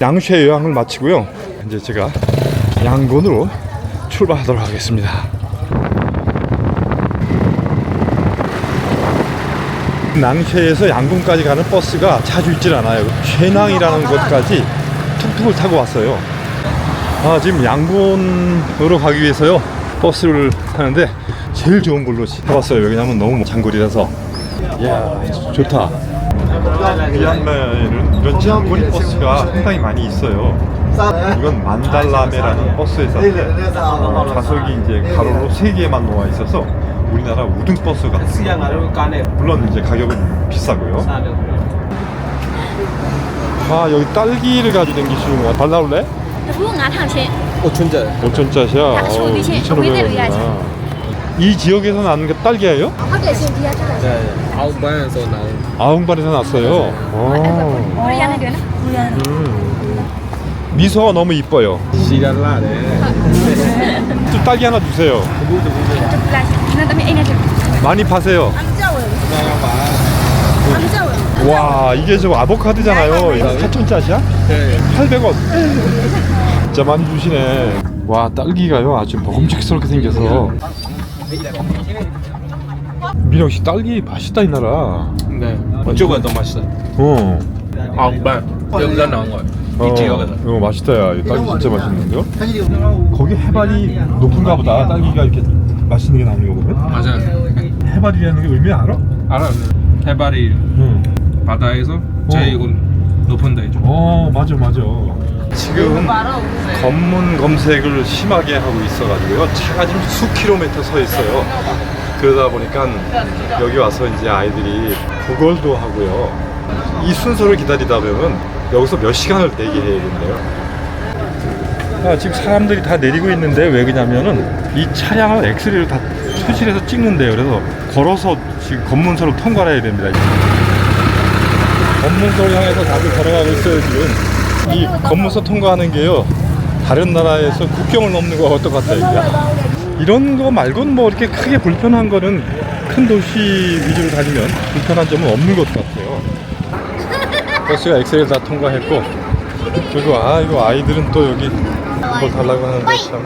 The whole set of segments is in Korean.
양쉐 여행을 마치고요. 이제 제가 양곤으로 출발하도록 하겠습니다. 낭쉐에서 양곤까지 가는 버스가 자주 있질 않아요. 쉐낭이라는 곳까지 툭툭을 타고 왔어요. 아, 지금 양곤으로 가기 위해서요. 버스를 타는데 제일 좋은 걸로 타봤어요. 왜냐면 너무 장거리라서. 이야, 좋다. 미얀마에는 이런 장거리 버스가 상당히 많이 있어요. 이건 만달라메라는 버스에서 좌석이 이제 가로로 세 개만 놓아 있어서 우리나라 우등 버스 같은 거. 물론 이제 가격은 비싸고요. 아 여기 딸기를 가지고 다니시는 거야. 달라올래? Phú ngắn hàng chị 5천짜리 5천짜리야. 이 지역에서 나는 게 딸기예요? 네, 아홉 반에서 나온 아웅반에서 났어요. kìa nó 음. 미소가 너무 이뻐요. 시랄라네 좀 딸기 하나 주세요. 많이 파세요. 와 이게 저 아보카도잖아요. 이거 4천짜리야? 네. 800원. 진짜 많이 주시네. 와 딸기가요 아주 먹음직스럽게 생겨서. 민혁 씨 딸기 맛있다 이 나라. 네 이쪽은 더 맛있어요 어. 아홉 반 여기가 나온 거예요 어, 이 지역에서 어 맛있다 야. 이 딸기 진짜 맛있는데요? 거기 해발이 높은가 보다. 딸기가 이렇게 맛있는 게 나오는 거 보면. 맞아요 해발이라는 게 의미 알아? 알아요 해발이 응. 바다에서 제일 높은 데죠 어 맞아 맞아 지금 검문 검색을 심하게 하고 있어가지고요. 차가 지금 수 킬로미터 서 있어요. 그러다 보니까 여기 와서 이제 아이들이 구걸도 하고요. 이 순서를 기다리다 보면 여기서 몇 시간을 대기해야 된대요? 아, 지금 사람들이 다 내리고 있는데 왜 그러냐면은 이 차량을 엑스레이를 다 초실해서 찍는데요. 그래서 걸어서 지금 검문소를 통과를 해야 됩니다. 검문소를 향해서 다들 걸어가고 있어요 지금 이 검문소 통과하는 게요 다른 나라에서 국경을 넘는 거와 똑같아요 이게. 이런 거 말고는 뭐 이렇게 크게 불편한 거는 큰 도시 위주로 다니면 불편한 점은 없는 것 같아요 버스가 엑셀 다 통과했고 그리고 아 이거 아이들은 또 여기 뭘 달라고 하는데 참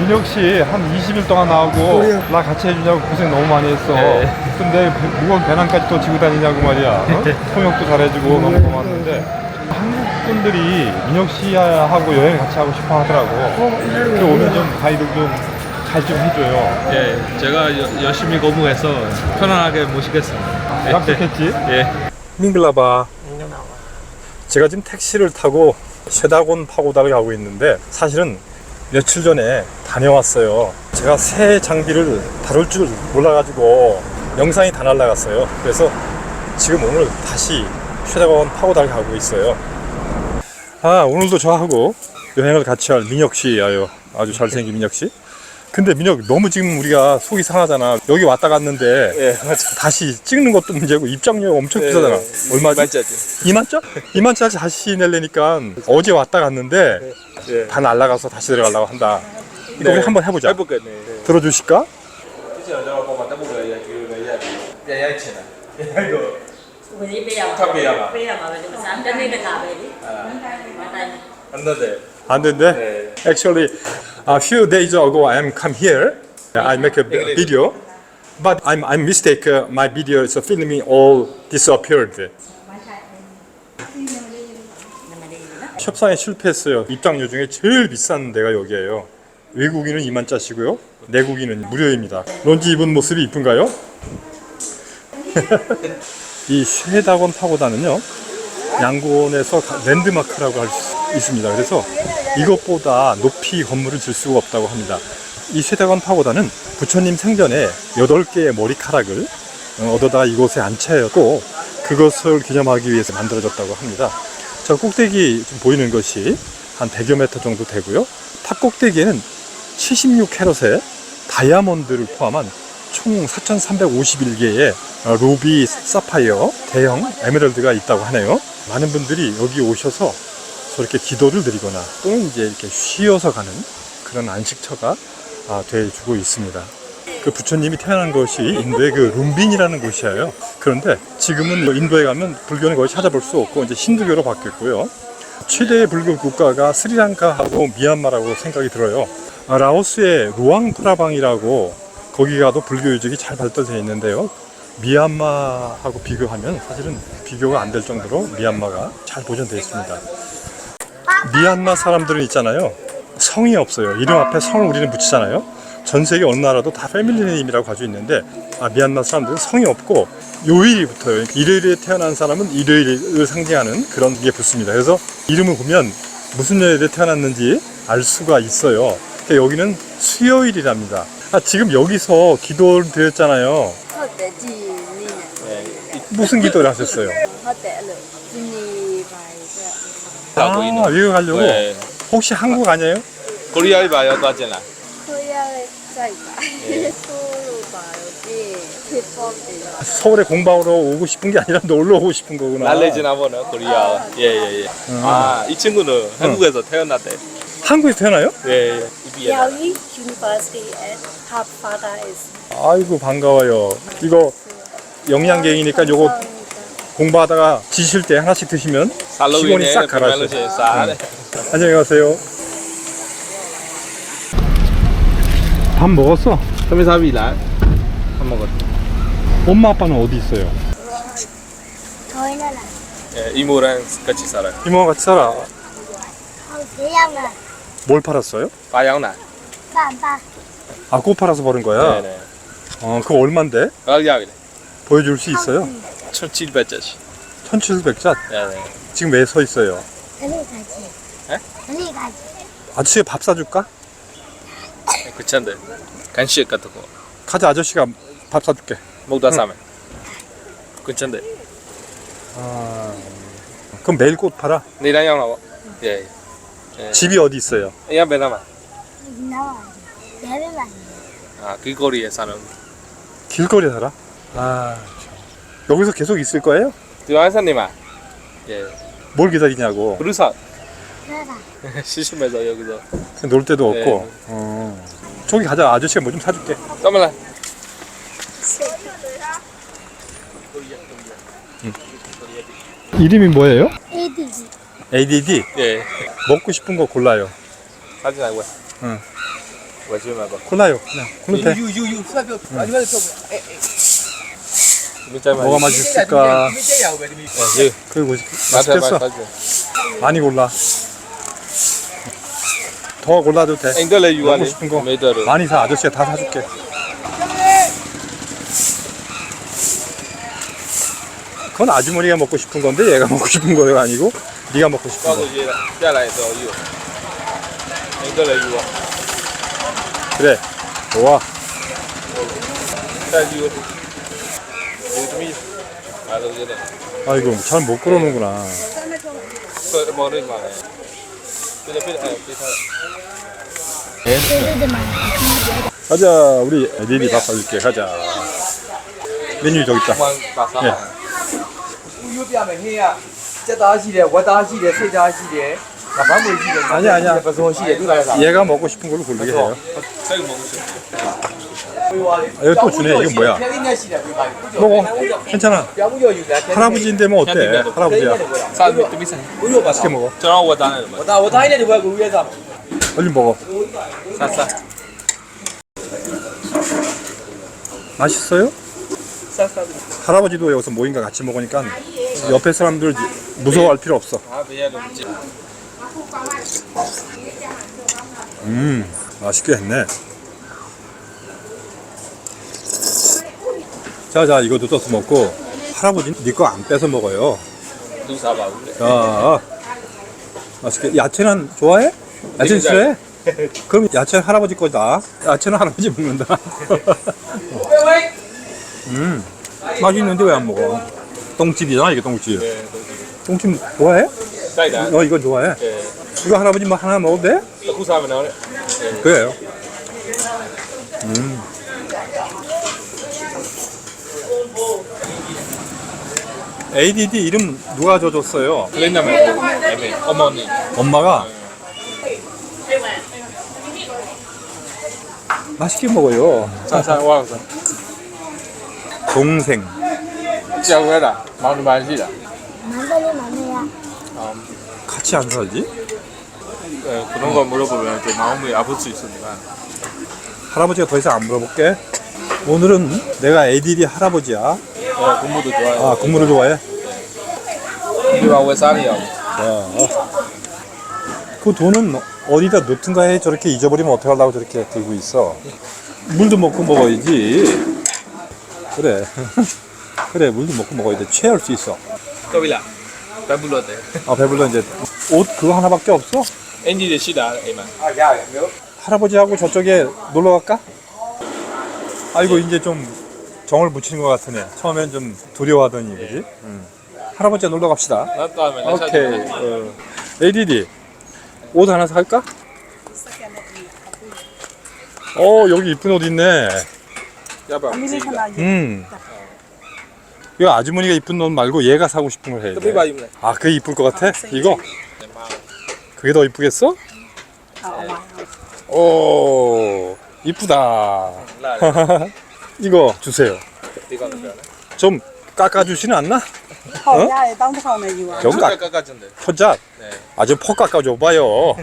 민혁 씨 한 20일 동안 나오고 나 같이 해주냐고 고생 너무 많이 했어. 네. 근데 배- 무거운 배낭까지 또 지고 다니냐고 말이야. 어? 통역도 잘해주고 너무 고맙는데 한국 분들이 민혁 씨하고 여행 같이 하고 싶어 하더라고. 그래 오면 좀 가이드 좀 잘 좀 해줘요. 예 제가 여- 열심히 공부해서 편안하게 모시겠습니다 약속했지? 예 밍글라바. 제가 지금 택시를 타고 쉐다곤 파고다를 가고 있는데 사실은 며칠 전에 다녀왔어요. 제가 새 장비를 다룰 줄 몰라가지고 영상이 다 날라갔어요. 그래서 지금 오늘 다시 쉐다곤 파고다를 가고 있어요. 아 오늘도 저하고 여행을 같이 할 민혁 씨예요. 아주 잘생긴 민혁 씨. 근데 민혁 너무 지금 우리가 속이 상하잖아. 여기 왔다 갔는데 예, 맞아. 다시 찍는 것도 문제고 입장료 엄청 비싸잖아. 얼마지? 만짜리 2만짜리? 2만짜리 다시 내려니까 어제 왔다 갔는데 예 다 날라가서 다시 들어가려고 한다. 이거 네. 우리 한번 해보자. 해볼게요 네 들어주실까? Mà đây 안돼 안 된대? 네. Actually, a few days ago I am come here. I make a video, but I'm I'm mistake. Uh, my video is filming all disappeared. 협상에 실패했어요. 입장료 중에 제일 비싼 데가 여기예요. 외국인은 2만 짜시고요. 내국인은 무료입니다. 런지 입은 모습이 이쁜가요? 이 쉐다곤 파고다는요. 양곤에서 가- 랜드마크라고 할 수 있습니다. 그래서 이것보다 높이 건물을 질 수가 없다고 합니다. 이 쉐다곤 파고다는 부처님 생전에 8개의 머리카락을 어, 얻어다 이곳에 안착했고 그것을 기념하기 위해서 만들어졌다고 합니다. 저 꼭대기 좀 보이는 것이 한 100여 미터 정도 되고요. 탑 꼭대기에는 76캐럿의 다이아몬드를 포함한 총 4,351개의 어, 루비, 사파이어, 대형 에메랄드가 있다고 하네요. 많은 분들이 여기 오셔서 저렇게 기도를 드리거나 또는 이제 이렇게 쉬어서 가는 그런 안식처가 아, 돼주고 있습니다. 그그 부처님이 태어난 것이 인도의 그 룸빈이라는 곳이에요. 그런데 지금은 뭐 인도에 가면 불교는 거의 찾아볼 수 없고 이제 힌두교로 바뀌었고요. 최대의 불교 국가가 스리랑카하고 미얀마라고 생각이 들어요. 아, 라오스의 루앙프라방이라고 거기 가도 불교 유적이 잘 발달되어 있는데요. 미얀마하고 비교하면 사실은 비교가 안 될 정도로 미얀마가 잘 보존되어 있습니다. 미얀마 사람들은 있잖아요. 성이 없어요. 이름 앞에 성을 우리는 붙이잖아요. 전 세계 어느 나라도 다 패밀리 네임이라고 가지고 있는데 아, 미얀마 사람들은 성이 없고 요일이 붙어요. 일요일에 태어난 사람은 일요일을 상징하는 그런 게 붙습니다. 그래서 이름을 보면 무슨 요일에 태어났는지 알 수가 있어요. 여기는 수요일이랍니다. 아, 지금 여기서 기도를 드렸잖아요. 헛대 무슨 기도를 하셨어요? 아, 아 미국 가려고? 예, 혹시 한국 아니에요? 코리아에 봐요 맞잖아. 코리아에 네. 짜이바 서울에 공방으로 오고 싶은 게 아니라 놀러 오고 싶은 거구나. 날래 지나보는 코리아. 아. 예, 예. 음. 예예예. 아 이 친구는 한국에서 태어났대. 한국에 태어나요? 예, 예. University and her father is 아이고 반가워요. 이거 영양갱이니까 요거 공부하다가 지실 때 하나씩 드시면 직원이 싹 갈아줘요. 싸네. 안녕히 가세요. 밥 먹었어? 카미사비라. 밥 먹었어. 엄마 아빠는 어디 있어요? 저희는 예, 이모랑 같이 살아요. 이모랑 같이 살아. 대양은 뭘 팔았어요? 빠양나. 빰빰 아, 꽃 팔아서 버는 거야? 네네. 어, 그거 얼만데? 가격이 보여줄 수 있어요? 1,700짜리. 1700잣. 네네. 지금 왜 서 있어요? 어디 가지? 에? 어디 가지? 아저씨 밥 사줄까? 그찬데. 간식 같은 거. 가자, 아저씨가 밥 사줄게. 먹다 싸면. 그찬데. 아, 그럼 매일 꽃 팔아? 니랑 형 나와. 예. 예. 집이 어디 있어요? 야, 배나마. 나와 내려가 아, 길거리에 사는. 길거리에 살아? 아, 참. 여기서 계속 있을 거예요? 드와이사님아. 예. 뭘 기다리냐고. 브루사. 내가 시심해서 여기서. 놀 데도 없고. 네. 어. 저기 가자. 아저씨가 뭐 좀 사줄게. 까말라. 이름이 뭐예요? ADD ADD. 예. 먹고 싶은 거 골라요. 사진 알고. 응. 왜 지금 해봐. 골라요. 그냥. 골라도 돼. 유유유 사표 마지막에 표 민자만. 뭐가 맛있을까? 예. 그리고 뭐 나한테 해봐. 맛있겠어? 많이 골라. 더 골라도 돼. 앵글레 먹고 유한이. 싶은 거 메이더를. 많이 사. 아저씨가 다 사줄게. 그건 아주머니가 먹고 싶은 건데 얘가 먹고 싶은 거가 아니고 네가 먹고 싶어. 告诉 거. 爷爷下来的时候有，每个人有， 그래. 좋아. 再有有米，还有这点， 아이고 잘못 끌어놓는구나. 这毛的嘛，这个非常非常。 가자 우리 애들이 밥 사줄게 가자. 메뉴 저기 있다. 네. င်းကစက်သားရှိတယ်ဝက်သားရှိတယ်စိတ်သားရှိတယ်ဒါဘာမှမရှိတယ် 아니야, 아니야. ပစုံရှိတယ်သူကလည်းစား 얘가 먹고 싶은 걸로 고르게 해요. 색 먹을 수 있어. ပေးသွားလေ 아, 여기 또 주네. 이건 뭐야? ဖြည်းဖြည်းနဲ့ရှိတယ်ပေးပါ 먹어. 괜찮아. ပြောင်းမှုရောယူတာ 할아버지인데 뭐 어때? 할아버지야. 사진 좀 있어. ဥရောပါ 맛있게 먹어. 저랑 왔다네. ဝက်သားဝက်သားလေးတွေဘက်ကိုရဲစားမယ် 얼른 먹어. 싸싸. 맛있어요? 싸싸 할아버지도 여기서 모임과 같이 먹으니까 옆에 사람들 무서워할 필요 없어. 아. 음, 맛있게 했네. 자, 자, 이것도 떠서 먹고 할아버지는 네거안 뺏어 먹어요. 누 사봐. 그래. 자, 맛있게. 야채는 좋아해? 야채 싫어해? 그럼 야채 할아버지 거다. 야채는 할아버지 먹는다. 음, 맛있는데 왜 안 먹어? 똥집이잖아, 이게 똥집. 네. 똥집 동치 좋아해? 어 이거 좋아해? 예. 이거 할아버지 뭐 하나 먹어도 돼? 구사하면 나오네. 예. 그래요. 음. ADD 이름 누가 줘줬어요? 블렌다 말고 어머니. 엄마가 예. 맛있게 먹어요. 자자 와 동생. 짜고해라. 마음이 많이 지라. 같이 안 살지? 네, 그런 거 물어보면 좀 마음이 아플 수 있으니까. 할아버지가 더 이상 안 물어볼게. 오늘은 내가 애들이 할아버지야. 네, 공부도 좋아요. 아, 국물을 좋아해? 이와 왜 쌀이요? 야. 그 돈은 어디다 넣든가 해 저렇게 잊어버리면 어떡하려고 저렇게 들고 있어. 물도 먹고 먹어야지. 그래. 그래, 물도 먹고 먹어야 돼. 취할 수 있어. 떠빌라. 배불러대. 아, 배불러 이제. 옷 그거 하나밖에 없어? 엔디드 시다, 이만. 할아버지하고 저쪽에 놀러 갈까? 아이고 이제 좀 정을 붙이는 것 같으네. 처음엔 좀 두려워하더니 그지? 응. 할아버지가 놀러 갑시다. 나 다음에 나 오케이. 어. ADD 옷 하나 살까? 어 여기 이쁜 옷 있네. 야봐. 음. 이거 아주머니가 이쁜 옷 말고 얘가 사고 싶은 걸 해야 떠빌라 돼. 입네. 아 그게 이쁠 것 같아? 이거? 그게 더 이쁘겠어? 오 이쁘다. 이거 주세요. 이거 는 좀 깎아주시는 않나? 好家也当不好那句话。 좀 깎, 깎아준대. 포잡. 네. 아주 폭 깎아줘봐요.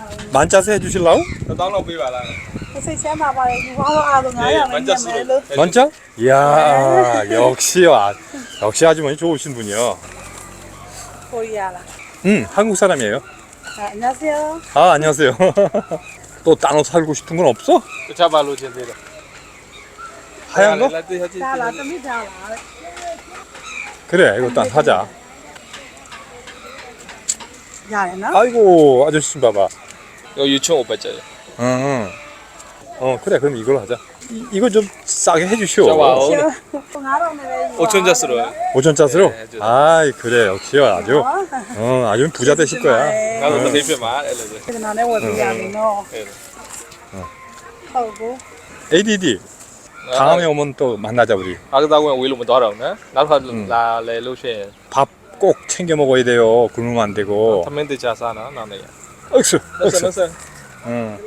만짜세 해주실라고? 나 당랑 비발라. 그 새끼야 봐봐요. 이거 하러 가도 예, 나야. 만자스러워. 이야, 역시, 아, 역시 아주머니 좋으신 분이요. 코리아라. 음, 한국 사람이에요. 아, 안녕하세요. 아, 안녕하세요. 또 따로 살고 싶은 건 없어? 잡아로 제대로. 하얀 거? 그래, 이거 딴 사자. 야, 아이고, 아저씨 좀 봐봐. 이거 6,500짜리. 응. 어 그래 그럼 이걸로 하자. 이, 이거 좀 싸게 해주시오. 오천자스러워요. 5천 짜스로? 네, 해줘요. 아 그래 역시 아주. 어, 아주 부자 되실 거야. 나도 대표 말 ADD 다음에 오면 또 만나자 우리. 아그다고밥꼭 챙겨 먹어야 돼요. 굶으면 안 되고. 탐멘드 자사나? 나네. 억수 억수. 됐어, 됐어. 응.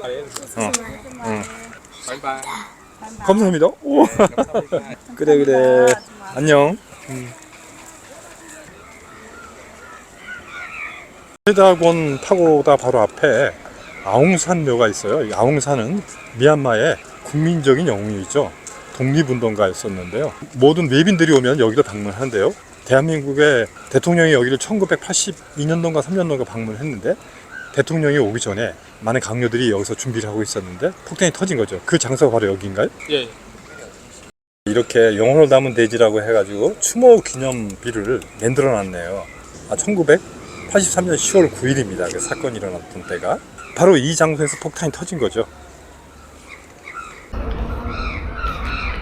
바이바이. 감사합니다. 오. 그래 그래. 안녕. 세다곤 파고다 바로 앞에 아웅산 묘가 있어요. 이 아웅산은 미얀마의 국민적인 영웅이죠. 독립운동가였었는데요. 모든 외빈들이 오면 여기를 방문하는데요. 대한민국의 대통령이 여기를 1982년도인가 3년도인가 방문했는데 대통령이 오기 전에 많은 강요들이 여기서 준비를 하고 있었는데 폭탄이 터진 거죠. 그 장소가 바로 여기인가요? 예. 이렇게 영혼을 담은 대지라고 해가지고 추모 기념비를 만들어 놨네요. 아, 1983년 10월 9일입니다. 그 사건이 일어났던 때가. 바로 이 장소에서 폭탄이 터진 거죠.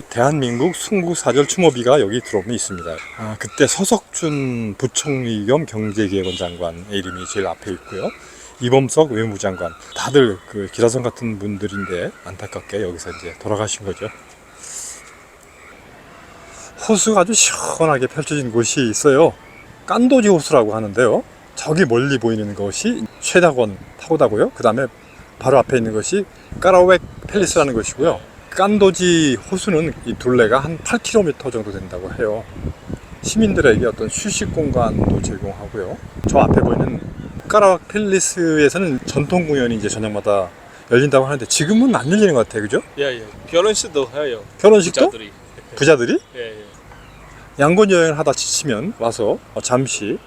대한민국 순국사절 추모비가 여기 들어오면 있습니다. 아, 그때 서석준 부총리 겸 경제기획원 장관의 이름이 제일 앞에 있고요. 이범석 외무장관. 다들 그 기라성 같은 분들인데 안타깝게 여기서 이제 돌아가신 거죠. 호수가 아주 시원하게 펼쳐진 곳이 있어요. 깐도지 호수라고 하는데요. 저기 멀리 보이는 것이 최다권 파고다고요. 그 다음에 바로 앞에 있는 것이 까라웻 팰리스라는 것이고요. 깐도지 호수는 이 둘레가 한 8km 정도 된다고 해요. 시민들에게 어떤 휴식 공간도 제공하고요. 저 앞에 보이는 까라웻 팰리스에서는 전통 공연이 이제 저녁마다 열린다고 하는데 지금은 안 열리는 것 같아요. 그죠? 예, 예. 결혼식도 해요. 결혼식도? 부자들이. 부자들이? 예, 예. 양곤 여행을 하다 지치면 와서 어, 잠시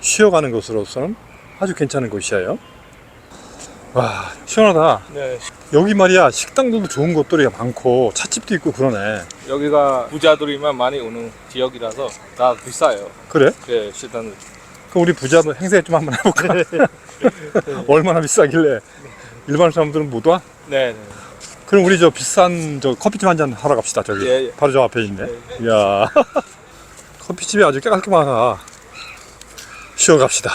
쉬어가는 것으로서는 아주 괜찮은 곳이에요. 와 시원하다. 네. 여기 말이야 식당들도 좋은 곳들이 많고 찻집도 있고 그러네. 여기가 부자들이만 많이 오는 지역이라서 다 비싸요. 그래? 예, 식당. 그럼 우리 부자도 행세 좀 한번 해볼까? 얼마나 비싸길래 일반 사람들은 못 와? 네, 네. 그럼 우리 저 비싼 저 커피집 한 잔 하러 갑시다 저기 예, 예. 바로 저 앞에 있네. 이야 커피집이 아주 깨끗하다. 쉬어 갑시다.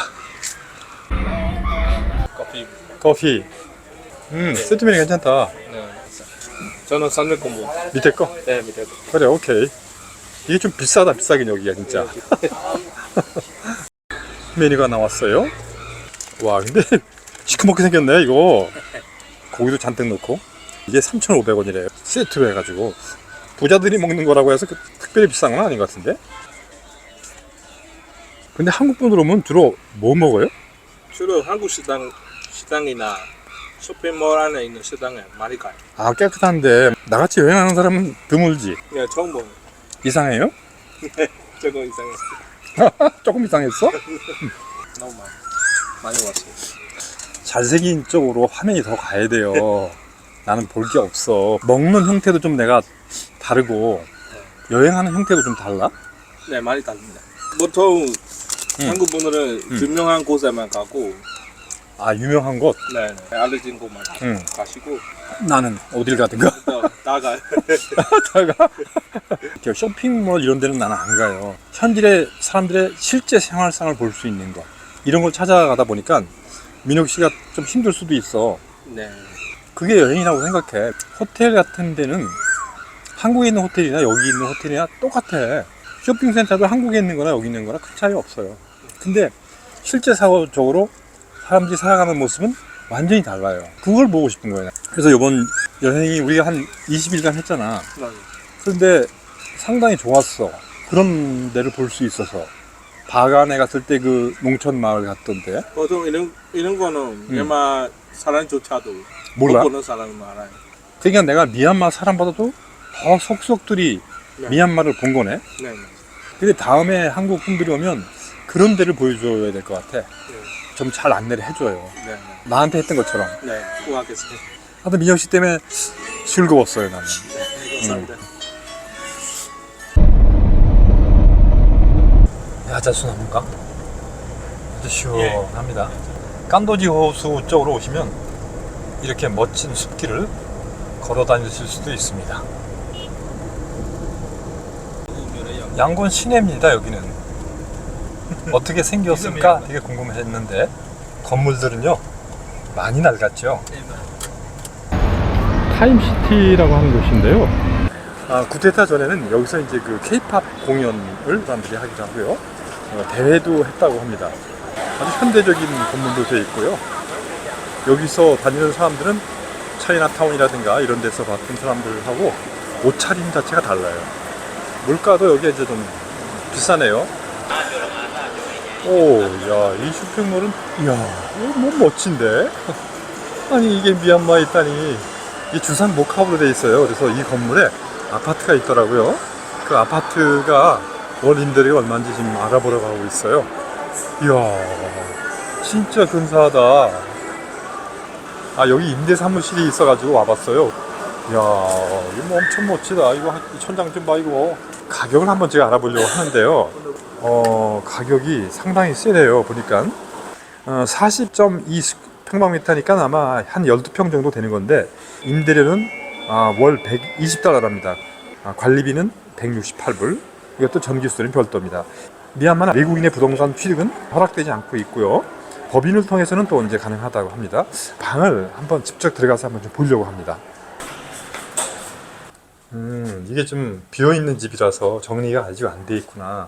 커피. 커피. 음, 세트면이 괜찮다. 네. 저는 산맥 공부. 밑에 거? 네, 밑에 거. 그래, 오케이. 이게 좀 비싸다, 비싸긴 여기가 진짜. 메뉴가 나왔어요. 와, 근데 시커멓게 생겼네, 이거. 고기도 잔뜩 넣고. 이게 3,500원이래요. 세트로 해가지고 부자들이 먹는 거라고 해서 그 특별히 비싼 건 아닌 것 같은데. 근데 한국 분들 오면 주로 뭐 먹어요? 주로 한국 식당 식당이나 쇼핑몰 안에 있는 식당에 많이 가요. 아 깨끗한데 나같이 여행하는 사람은 드물지. 예, 처음 보는 이상해요? 저거 이상했어. 조금 이상했어? 너무 많이 많이 왔어요. 잘생긴 쪽으로 화면이 더 가야 돼요. 나는 볼 게 없어. 먹는 형태도 좀 내가 다르고 여행하는 형태도 좀 달라? 네, 많이 다릅니다. 보통 한국 분들은 유명한 곳에만 가고, 아 유명한 곳? 네, 네, 알려진 곳만 응. 가시고 나는 어딜 가든가 또 나가. 다가 이렇게 쇼핑몰 이런 데는 나는 안 가요. 현실의 사람들의 실제 생활상을 볼 수 있는 거 이런 걸 찾아가다 보니까 민혁 씨가 좀 힘들 수도 있어. 네, 그게 여행이라고 생각해. 호텔 같은 데는 한국에 있는 호텔이나 여기 있는 호텔이나 똑같아. 쇼핑센터도 한국에 있는 거나 여기 있는 거나 큰 차이 없어요. 근데 실제 사고적으로 사람들이 살아가는 모습은 완전히 달라요. 그걸 보고 싶은 거예요. 그래서 이번 여행이 우리가 한 20일간 했잖아. 네. 그런데 상당히 좋았어. 그런 데를 볼 수 있어서. 바간에 갔을 때 그 농촌 마을 갔던데. 보통 이런 이런 거는 미얀마 사람조차도 몰라? 못 보는 사람은 알아요. 그러니까 내가 미얀마 사람보다도 더 속속들이 네. 미얀마를 본 거네. 네, 네. 근데 다음에 한국 분들이 오면 그런 데를 보여줘야 될 것 같아. 좀 잘 안내를 해줘요. 네, 나한테 했던 것처럼. 네, 네, 꼭 하겠습니다. 하여튼 민혁 씨 때문에 즐거웠어요, 나는. 감사합니다. 야자수나무인가? 아주 시원합니다. 깐도지 호수 쪽으로 오시면 이렇게 멋진 숲길을 걸어 다니실 수도 있습니다. 양곤 시내입니다, 여기는. 어떻게 생겼을까 되게 궁금했는데 건물들은요 많이 낡았죠. 타임시티라고 하는 곳인데요. 아, 구테타 전에는 여기서 이제 그 케이팝 공연을 사람들이 하기도 하고요. 어, 대회도 했다고 합니다. 아주 현대적인 건물도 되어 있고요. 여기서 다니는 사람들은 차이나타운이라든가 이런 데서 봤던 사람들하고 옷차림 자체가 달라요. 물가도 여기 이제 좀 비싸네요. 오, 야, 이 쇼핑몰은, 이야, 이거 뭐 멋진데? 아니, 이게 미얀마에 있다니. 이 주상 목합으로 돼 있어요. 그래서 이 건물에 아파트가 있더라고요. 그 아파트가 월 임대료가 얼마인지 지금 알아보러 가고 있어요. 이야, 진짜 근사하다. 아, 여기 임대 사무실이 있어가지고 와봤어요. 이야, 이거 뭐 엄청 멋지다. 이거 한- 이 천장 좀 봐, 이거. 가격을 한번 제가 알아보려고 하는데요. 어, 가격이 상당히 세네요. 보니까. 어, 40.2 평방미터니까 아마 한 12평 정도 되는 건데, 임대료는 아, 월 120달러랍니다. 아, 관리비는 168불. 이것도 전기수는 별도입니다. 미얀마는 외국인의 부동산 취득은 허락되지 않고 있고요. 법인을 통해서는 또 언제 가능하다고 합니다. 방을 한번 직접 들어가서 한번 좀 보려고 합니다. 음, 이게 좀 비어 있는 집이라서 정리가 아직 안 돼 있구나.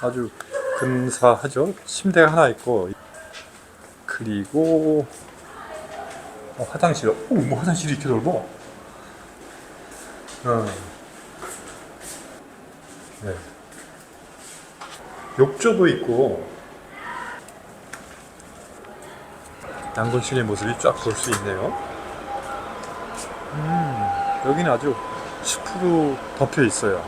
아주 근사하죠. 침대가 하나 있고 그리고 어, 화장실. 오, 뭐 화장실이 이렇게 넓어? 어. 네. 욕조도 있고 양곤실의 모습이 쫙 볼 수 있네요. 음, 여기는 아주 숲으로 덮여 있어요.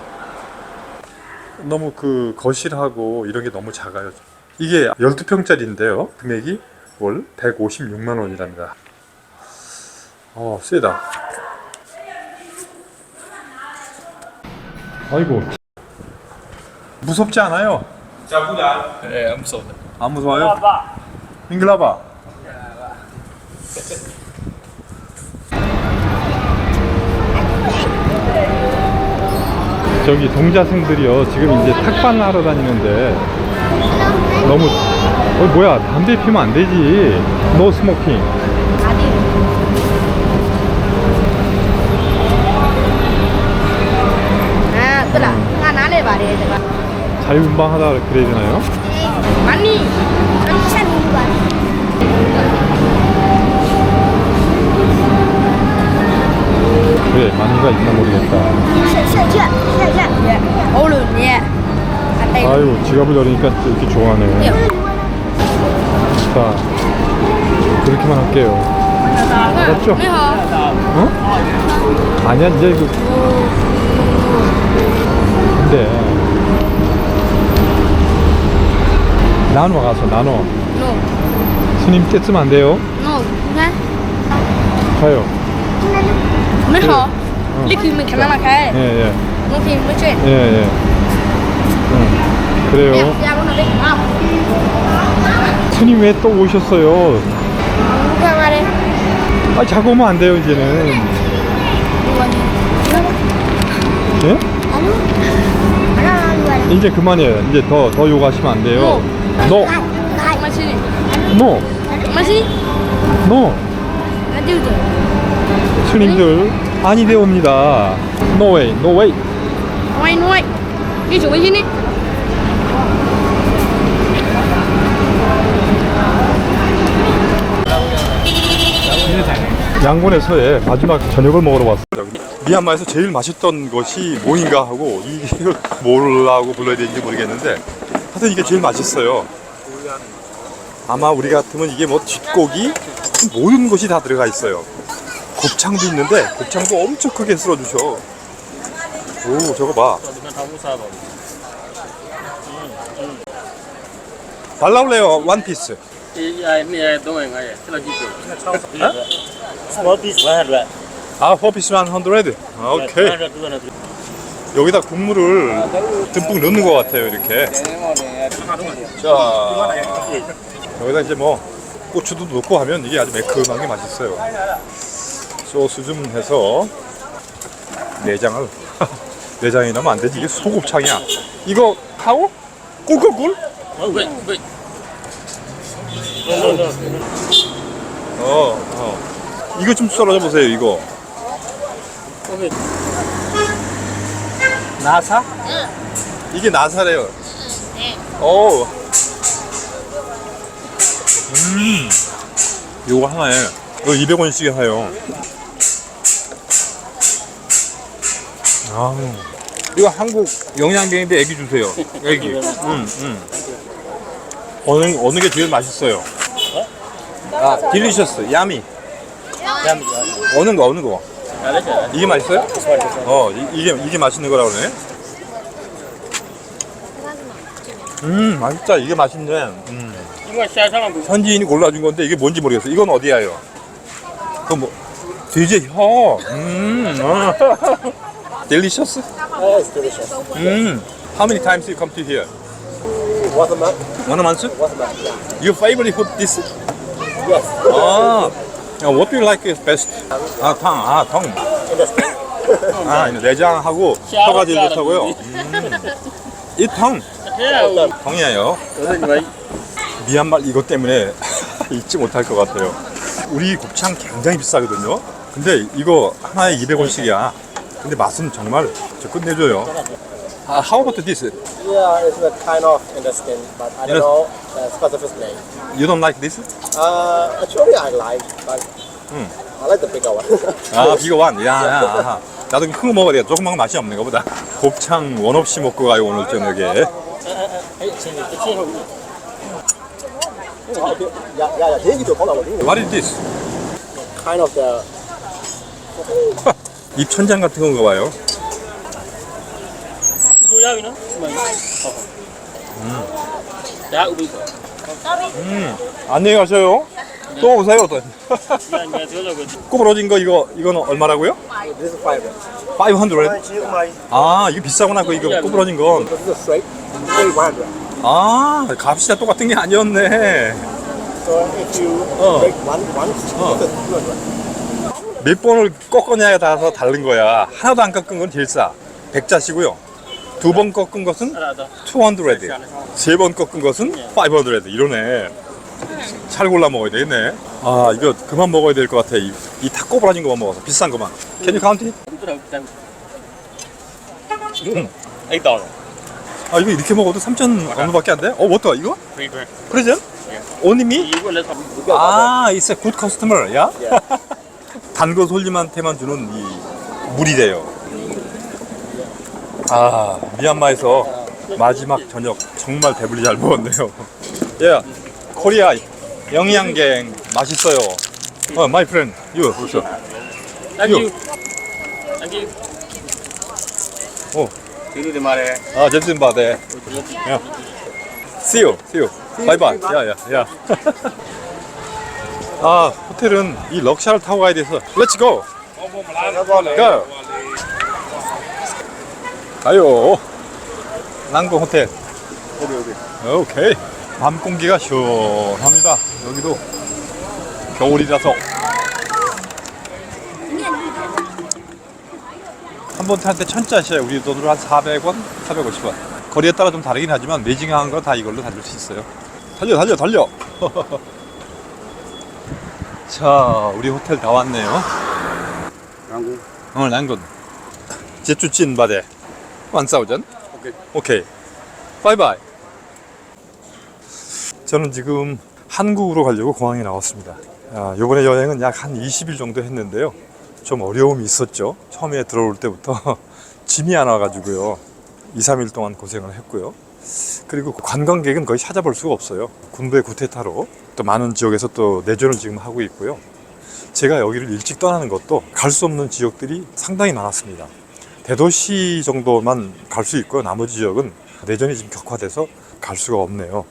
너무 그 거실하고 이런 게 너무 작아요. 이게 12평짜리인데요. 금액이 월 156만 원이랍니다. 어, 세다. 아이고. 무섭지 않아요? 네, 무서워요. 안 무서워요? 밍글라바. 저기 동자승들이요 지금 이제 탁반을 하러 다니는데 너무 어 뭐야 담배 피우면 안 되지 노 스모킹 được ạ. 자유분방하다 그래야 되나요? Money. Money. 왜 많이가 있나 모르겠다. 是是这是这 오른이 안 돼. 아유 지갑을 열으니까 또 이렇게 좋아하네. 자 그렇게만 할게요. 맞죠? 어? 아니야 이제 이거. 근데 나눠 가서 나눠. No. 스님 떼쓰면 안 돼요. No. Hả? 가요. Khai. 예 예. Chuyện. 예 예. 응. 그래요. Nào đi không? 스님 왜 또 오셨어요? Đi. 아 자고 오면 안 돼요 이제는. 예? 이제 그만해요. 이제 더 더 요구하시면 안 돼요. No, xin. no, xin. no. Rồi. 스님들 아니 되옵니다. No way, no way. Ngoài nuôi. Đi xuống bên xin đi. 양곤에서의 마지막 저녁을 먹으러 왔습니다. 미얀마에서 제일 맛있던 것이 뭐인가 하고 이걸 뭐라고 불러야 되는지 모르겠는데 하여튼 이게 제일 맛있어요. 아마 우리 같으면 이게 뭐 뒷고기 모든 것이 다 들어가 있어요. 곱창도 있는데 곱창도 엄청 크게 썰어주셔. 오 저거 봐. 달라올래요 원 피스. Small piece 100. 아, 4피스 100. 아, 오케이. 여기다 국물을 듬뿍 넣는 것 같아요, 이렇게. 자, 여기다 이제 뭐 고추도 넣고 하면 이게 아주 매콤하게 맛있어요. 소스 좀 해서 내장을 내장이 넣으면 안 되지. 이게 소곱창이야. 이거 하고 꿀꿀꿀? 어, 어. 이거 좀 썰어줘 보세요, 이거. 나사? 이게 나사래요. 오. 음. 요거 하나에 이거 200원씩 하요. 아. 이거 한국 영양갱인데 애기 주세요. 애기. 음, 음. 어느 어느 게 제일 맛있어요? 아, 딜리셔스, 야미. 어느 거 어느 거? 이게 맛있어요? 어, 이, 게 이게 맛있는 거라 그러네. 음, 맛있다. 이게 맛있네. 음. 현지인이 골라준 건데 이게 뭔지 모르겠어. 이건 어디야요? 그 뭐? 돼지 혀. 음. 딜 리셔스? Yes, delicious. 음. How many times you come to here? Once a month? One month? Once a month, yeah. Your favorite food this? Yes. 아. 야, what do you like is best? 아, 탕. 아, 탕. 아, 내장하고 좋다고요? 음. 이 탕. 탕이에요. 미얀마 이것 때문에 잊지 못할 것 같아요. 우리 곱창 굉장히 비싸거든요. 근데 이거 하나에 200원씩이야. 근데 맛은 정말 저 끝내줘요. 아, how about this? Yeah, it's a kind of understand, but I Yes. don't know the specific name. You don't like this? Uh, actually, I like, but Hmm. I like the bigger one. 아, 비거완. 야, 야, 아하. 나도 큰 거 먹어야 돼. 조그만 거 맛이 없는 거보다. 곱창 원 없이 먹고 가요, 오늘 저녁에. yeah, yeah, yeah. Thì được có là một cái What is this? kind of the 입천장 같은 건가 봐요. 음, 안녕히 가세요. 또 오세요. 또. 구부러진 거 이거 이거는 얼마라고요? this is five. 500. 아, 이거 비싸구나. 그 이거 구부러진 건. This is straight. Only 100. 아, 값이 다 똑같은 게 아니었네. So if 몇 번을 꺾었냐에 따라서 다른 거야. 하나도 안 꺾은 건 제일 싸. 100자시고요. 두 번 꺾은 것은 200. 세 번 꺾은 것은 500. 이러네. 잘 골라 먹어야 되겠네. 아, 이거 그만 먹어야 될 것 같아. 이, 이다 꼬부라진 것만 먹어서. 비싼 것만. Can you count it? 음. 아, 이거 이렇게 먹어도 3천 얼마밖에 안 돼? 어, 어떠 이거? 프레젠? Only me? 아, it's a good customer, 야? 단거 솔님한테만 주는 이 물이래요. 아 미얀마에서 마지막 저녁 정말 배불리 잘 먹었네요. 예, 코리아 영양갱 맛있어요. 어, my friend, you also. Thank you. Thank you. 어, Dulu di mana? 아, 제슨 바데. 야, see you, see you. Bye bye. 야, 야, 야. 아, 호텔은 이 럭샤를 타고 가야 돼서. Let's go. Go. 가요. 낭동 호텔. 오케이. 밤 공기가 시원합니다. 여기도 겨울이라서. 한 번 탈 때 천짜시에 우리 돈으로 한 400원, 450원. 거리에 따라 좀 다르긴 하지만 매징한 거 다 이걸로 다닐 수 있어요. 달려, 달려, 달려. 자, 우리 호텔 다 왔네요. 한국. 어, 랑군. 제주찐 바데. 완사우전. 오케이. 오케이. 바이바이. 저는 지금 한국으로 가려고 공항에 나왔습니다. 아, 이번에 여행은 약 한 20일 정도 했는데요. 좀 어려움이 있었죠. 처음에 들어올 때부터 짐이 안 와가지고요. 2, 3일 동안 고생을 했고요. 그리고 관광객은 거의 찾아볼 수가 없어요. 군부의 구테타로 또 많은 지역에서 또 내전을 지금 하고 있고요. 제가 여기를 일찍 떠나는 것도 갈 수 없는 지역들이 상당히 많았습니다. 대도시 정도만 갈 수 있고요. 나머지 지역은 내전이 지금 격화돼서 갈 수가 없네요.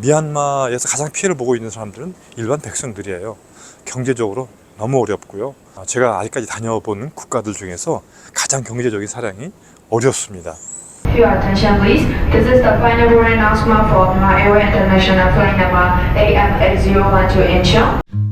미얀마에서 가장 피해를 보고 있는 사람들은 일반 백성들이에요. 경제적으로 너무 어렵고요. 아, 제가 아직까지 다녀본 국가들 중에서 가장 경제적인 사량이 어렵습니다. Your attention, please. This is the final announcement for Myanmar Airways International flight number AM8012 Incheon.